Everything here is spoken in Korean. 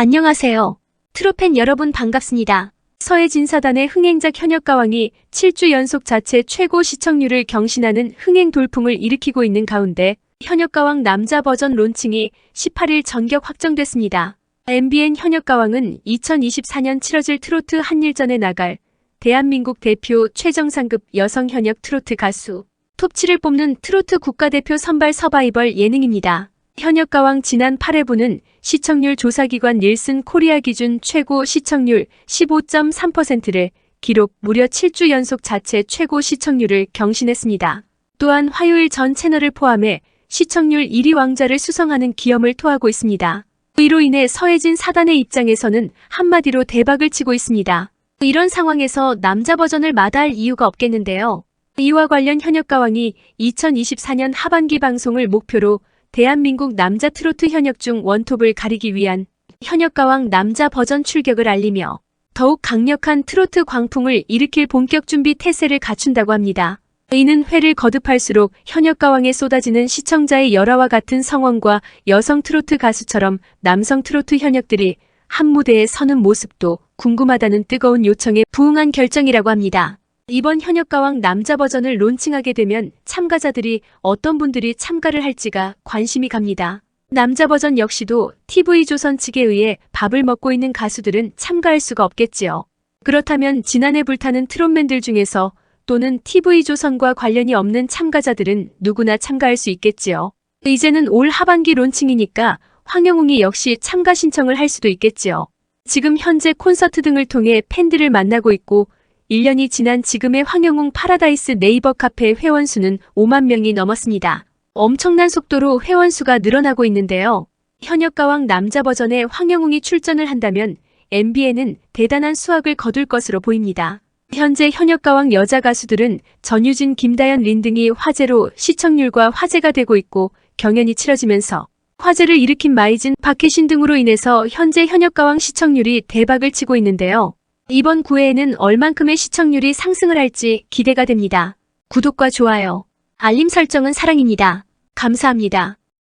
안녕하세요. 트로팬 여러분 반갑습니다. 서해진 사단의 흥행작 현역가왕이 7주 연속 자체 최고 시청률을 경신하는 흥행 돌풍을 일으키고 있는 가운데 현역가왕 남자 버전 론칭이 18일 전격 확정됐습니다. MBN 현역가왕은 2024년 치러질 트로트 한일전에 나갈 대한민국 대표 최정상급 여성 현역 트로트 가수 톱7을 뽑는 트로트 국가대표 선발 서바이벌 예능입니다. 현역 가왕 지난 8회부는 시청률 조사기관 닐슨 코리아 기준 최고 시청률 15.3%를 기록 무려 7주 연속 자체 최고 시청률을 경신했습니다. 또한 화요일 전 채널을 포함해 시청률 1위 왕자를 수성하는 기염을 토하고 있습니다. 이로 인해 서해진 사단의 입장에서는 한마디로 대박을 치고 있습니다. 이런 상황에서 남자 버전을 마다할 이유가 없겠는데요. 이와 관련 현역 가왕이 2024년 하반기 방송을 목표로 대한민국 남자 트로트 현역 중 원톱을 가리기 위한 현역가왕 남자 버전 출격을 알리며 더욱 강력한 트로트 광풍을 일으킬 본격 준비 태세를 갖춘다고 합니다. 이는 회를 거듭할수록 현역가왕에 쏟아지는 시청자의 열화와 같은 성원과 여성 트로트 가수처럼 남성 트로트 현역들이 한 무대에 서는 모습도 궁금하다는 뜨거운 요청에 부응한 결정이라고 합니다. 이번 현역가왕 남자 버전을 론칭하게 되면 참가자들이 어떤 분들이 참가를 할지가 관심이 갑니다. 남자 버전 역시도 TV조선 측에 의해 밥을 먹고 있는 가수들은 참가할 수가 없겠지요. 그렇다면 지난해 불타는 트롯맨들 중에서 또는 TV조선과 관련이 없는 참가자들은 누구나 참가할 수 있겠지요. 이제는 올 하반기 론칭이니까 황영웅이 역시 참가 신청을 할 수도 있겠지요. 지금 현재 콘서트 등을 통해 팬들을 만나고 있고 1년이 지난 지금의 황영웅 파라다이스 네이버 카페 회원수는 5만 명이 넘었습니다. 엄청난 속도로 회원수가 늘어나고 있는데요. 현역 가왕 남자 버전에 황영웅이 출전을 한다면 MBN은 대단한 수확을 거둘 것으로 보입니다. 현재 현역 가왕 여자 가수들은 전유진, 김다연, 린 등이 화제로 시청률과 화제가 되고 있고 경연이 치러지면서 화제를 일으킨 마이진, 박혜신 등으로 인해서 현재 현역 가왕 시청률이 대박을 치고 있는데요. 이번 9회에는 얼만큼의 시청률이 상승을 할지 기대가 됩니다. 구독과 좋아요, 알림 설정은 사랑입니다. 감사합니다.